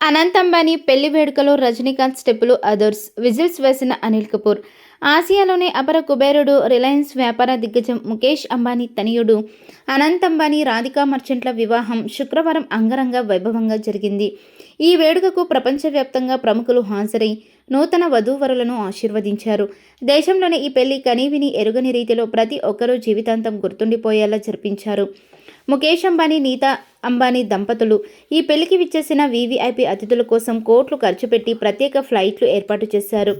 అనంత్ అంబానీ పెళ్ళి వేడుకలో రజనీకాంత్ స్టెప్పులు అదర్స్ విజిల్స్ వేసిన అనిల్ కపూర్. ఆసియాలోనే అపర కుబేరుడు రిలయన్స్ వ్యాపార దిగ్గజం ముఖేష్ అంబానీ తనయుడు. అనంత్ అంబానీ రాధికా మర్చెంట్ల వివాహం శుక్రవారం అంగరంగ వైభవంగా జరిగింది. ఈ వేడుకకు ప్రపంచవ్యాప్తంగా ప్రముఖులు హాజరై నూతన వధూవరులను ఆశీర్వదించారు. దేశంలోనే ఈ పెళ్ళి కనీవిని ఎరుగని రీతిలో ప్రతి ఒక్కరూ జీవితాంతం గుర్తుండిపోయేలా జరిపించారు. ముఖేష్ అంబానీ నీతా అంబానీ దంపతులు. ఈ పెళ్ళికి విచ్చేసిన వీవీఐపీ అతిథుల కోసం కోట్లు ఖర్చు పెట్టి ప్రత్యేక ఫ్లైట్లు ఏర్పాటు చేశారు.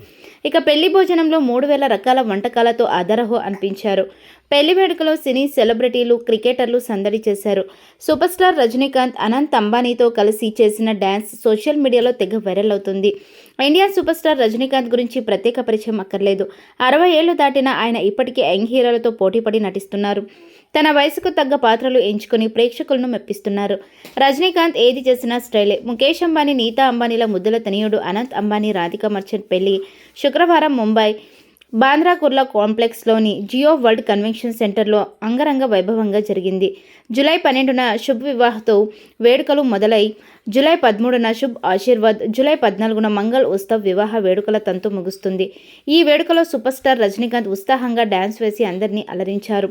ఇక పెళ్ళి భోజనంలో మూడు వేల రకాల వంటకాలతో అదరహో అనిపించారు. పెళ్ళి వేడుకలో సినీ సెలబ్రిటీలు క్రికెటర్లు సందడి చేశారు. సూపర్ స్టార్ రజనీకాంత్ అనంత్ అంబానీతో కలిసి చేసిన డ్యాన్స్ సోషల్ మీడియాలో తెగ వైరల్ అవుతుంది. ఇండియా సూపర్ స్టార్ రజనీకాంత్ గురించి ప్రత్యేక పరిచయం అక్కర్లేదు. అరవై ఏళ్ళు దాటిన ఆయన ఇప్పటికే యంగ్ హీరోలతో పోటీపడి నటిస్తున్నారు. తన వయసుకు తగ్గ పాత్రలు ఎంచుకుని ప్రేక్షకులను మెప్పిస్తున్నారు. రజనీకాంత్ ఏది చేసినా స్టైలే. ముఖేష్ అంబానీ నీతా అంబానీల ముద్దుల తనయుడు అనంత్ అంబానీ రాధిక మర్చెంట్ పెళ్ళి శుక్రవారం ముంబై బాంద్రా కుర్లా కాంప్లెక్స్లోని జియో వరల్డ్ కన్వెన్షన్ సెంటర్లో అంగరంగ వైభవంగా జరిగింది. జూలై పన్నెండున శుభ్ వివాహతో వేడుకలు మొదలై జూలై పదమూడున శుభ్ ఆశీర్వాద్ జూలై పద్నాలుగున మంగళ్ ఉత్సవ్ వివాహ వేడుకల తంతు ముగుస్తుంది. ఈ వేడుకలో సూపర్ స్టార్ రజనీకాంత్ ఉత్సాహంగా డ్యాన్స్ వేసి అందరినీ అలరించారు.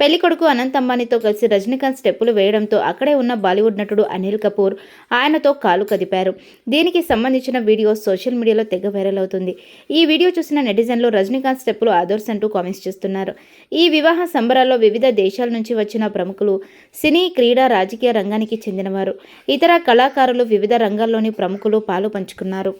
పెళ్ళికొడుకు అనంత్ అంబానీతో కలిసి రజనీకాంత్ స్టెప్పులు వేయడంతో అక్కడే ఉన్న బాలీవుడ్ నటుడు అనిల్ కపూర్ ఆయనతో కాలు కదిపారు. దీనికి సంబంధించిన వీడియో సోషల్ మీడియాలో తెగ వైరల్ అవుతుంది. ఈ వీడియో చూసిన నెటిజన్లు రజనీకాంత్ స్టెప్పులు ఆదర్శ్ అంటూ కామెంట్స్ చేస్తున్నారు. ఈ వివాహ సంబరాల్లో వివిధ దేశాల నుంచి వచ్చిన ప్రముఖులు సినీ క్రీడా రాజకీయ రంగానికి చెందినవారు. ఇతర కళాకారులు వివిధ రంగాల్లోని ప్రముఖులు పాలు పంచుకున్నారు